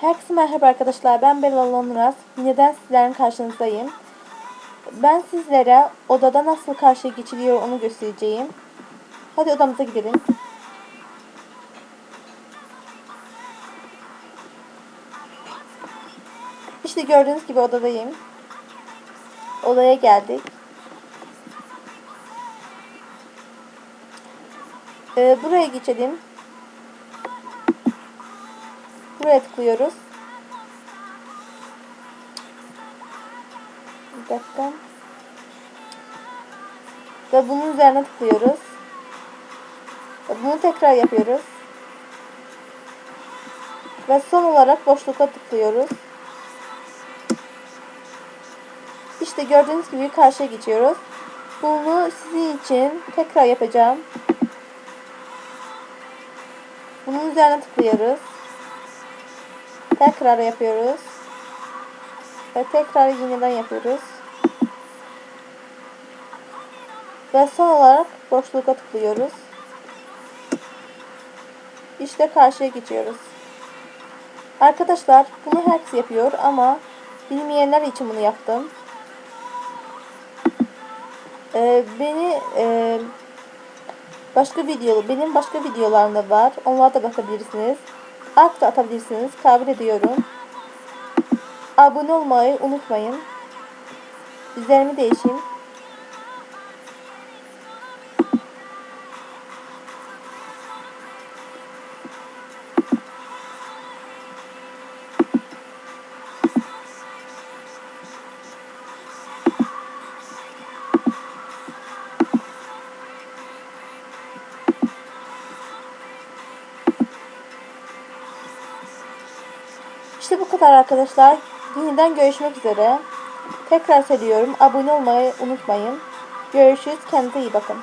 Herkese merhaba arkadaşlar. Ben Belal Onuraz. Neden sizlerin karşınızdayım? Ben sizlere odada nasıl karşıya geçiliyor onu göstereceğim. Hadi odamıza gidelim. İşte gördüğünüz gibi odadayım. Odaya geldik. Ee, buraya geçelim. Buraya tıklıyoruz. Bir dakika. Ve bunun üzerine tıklıyoruz. Ve bunu tekrar yapıyoruz. Ve son olarak boşluğa tıklıyoruz. İşte gördüğünüz gibi karşıya geçiyoruz. Bunu sizin için tekrar yapacağım. Bunun üzerine tıklıyoruz. Tekrar yapıyoruz. Ve tekrar yeniden yapıyoruz. Ve son olarak boşluğa tıklıyoruz. İşte karşıya geçiyoruz. Arkadaşlar bunu herkes yapıyor ama bilmeyenler için bunu yaptım. Ee, beni e, başka video benim başka videolarımda var. Onlara da bakabilirsiniz. Like da atabilirsiniz. Kabul ediyorum. Abone olmayı unutmayın. Üzerimi değişim. İşte bu kadar arkadaşlar. Yeniden görüşmek üzere. Tekrar söylüyorum. Abone olmayı unutmayın. Görüşürüz. Kendinize iyi bakın.